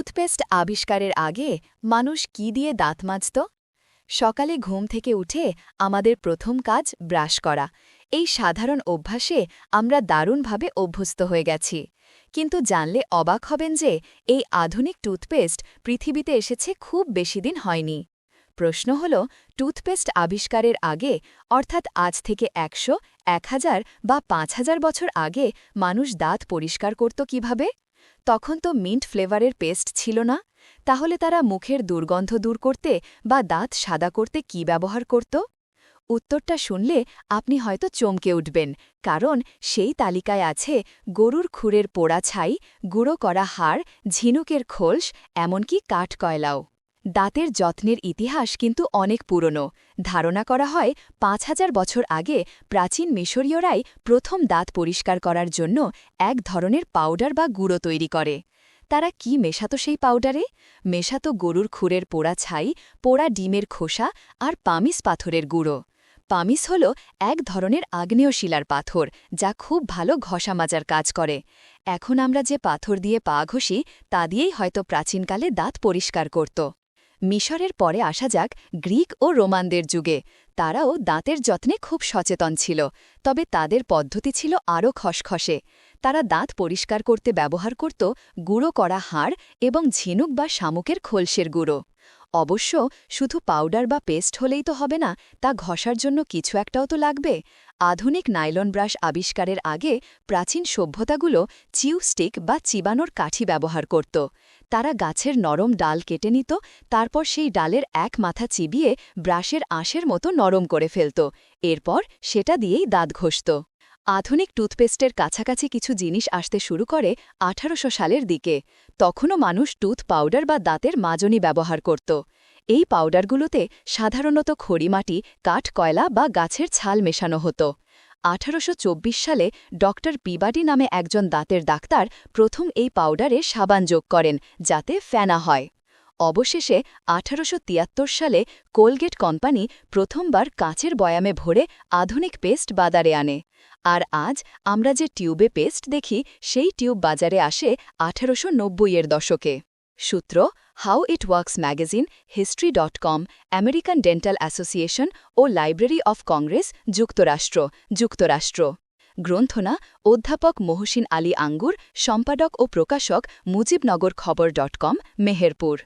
Toothpaste আবিষ্কারের আগে মানুষ কি দিয়ে দাঁত মাজত? সকালে ঘুম থেকে উঠে আমাদের প্রথম কাজ ব্রাশ করা। এই সাধারণ অভ্যাসে আমরা দারুণভাবে অভ্যস্ত হয়ে গেছি। কিন্তু জানলে অবাক হবেন যে এই আধুনিক টুথপেস্ট পৃথিবীতে এসেছে খুব বেশি দিন হয়নি। প্রশ্ন হল, টুথপেস্ট আবিষ্কারের আগে, অর্থাৎ আজ থেকে একশো, এক হাজার বা পাঁচ হাজার বছর আগে মানুষ দাঁত পরিষ্কার করত কীভাবে? তখন তো মিন্ট ফ্লেভারের পেস্ট ছিল না, তাহলে তারা মুখের দুর্গন্ধ দূর করতে বা দাঁত সাদা করতে কি ব্যবহার করত? উত্তরটা শুনলে আপনি হয়তো চমকে উঠবেন, কারণ সেই তালিকায় আছে গরুর খুরের পোড়া ছাই, গুঁড়ো করা হাড়, ঝিনুকের খোলস, এমনকি কাঠকয়লাও। দাঁতের যত্নের ইতিহাস কিন্তু অনেক পুরনো। ধারণা করা হয়, পাঁচ হাজার বছর আগে প্রাচীন মিশরীয়রাই প্রথম দাঁত পরিষ্কার করার জন্য এক ধরনের পাউডার বা গুঁড়ো তৈরি করে। তারা কি মেশাতো সেই পাউডারে? মেশাতো গরুর খুরের পোড়া ছাই, পোড়া ডিমের খোসা আর পামিস পাথরের গুঁড়ো। পামিস হল এক ধরনের আগ্নেয় শিলার পাথর, যা খুব ভালো ঘষা মাজার কাজ করে। এখন আমরা যে পাথর দিয়ে পা ঘষি, তা দিয়েই হয়তো প্রাচীনকালে দাঁত পরিষ্কার করত। মিশরের পরে আসা যাক গ্রিক ও রোমানদের যুগে। তারাও দাঁতের যত্নে খুব সচেতন ছিল, তবে তাদের পদ্ধতি ছিল আরও খসখসে। তারা দাঁত পরিষ্কার করতে ব্যবহার করত গুঁড়ো করা হাড় এবং ঝিনুক বা শামুকের খোলসের গুঁড়ো। অবশ্য শুধু পাউডার বা পেস্ট হলেই তো হবে না, তা ঘষার জন্য কিছু একটাও তো লাগবে। আধুনিক নাইলন ব্রাশ আবিষ্কারের আগে প্রাচীন সভ্যতাগুলো চিউ স্টিক বা চিবানোর কাঠি ব্যবহার করত। তারা গাছের নরম ডাল কেটে নিত, তারপর সেই ডালের এক মাথা চিবিয়ে ব্রাশের আঁশের মতো নরম করে ফেলত। এরপর সেটা দিয়েই দাঁত ঘষত। আধুনিক টুথপেস্টের কাছাকাছি কিছু জিনিস আসতে শুরু করে আঠারোশো সালের দিকে। তখনও মানুষ টুথ পাউডার বা দাঁতের মাজনি ব্যবহার করত। এই পাউডারগুলোতে সাধারণত খড়িমাটি, কাঠ কয়লা বা গাছের ছাল মেশানো হতো। আঠারোশো চব্বিশ সালে ডক্টর পিবাডি নামে একজন দাঁতের ডাক্তার প্রথম এই পাউডারে সাবান যোগ করেন, যাতে ফেনা হয়। অবশেষে আঠারোশো তিয়াত্তর সালে কোলগেট কোম্পানি প্রথমবার কাঁচের বয়ামে ভরে আধুনিক পেস্ট বাজারে আনে। আর আজ আমরা যে টিউবে পেস্ট দেখি, সেই টিউব বাজারে আসে আঠারোশো এর দশকে। সূত্র how it works magazine history dot com American dental association O library of congress যুক্তরাষ্ট্র যুক্তরাষ্ট্র। গ্রন্থনা, অধ্যাপক মহসিন আলী আঙ্গুর, সম্পাদক ও প্রকাশক মুজিবনগর খবর ডট কম মেহেরপুর।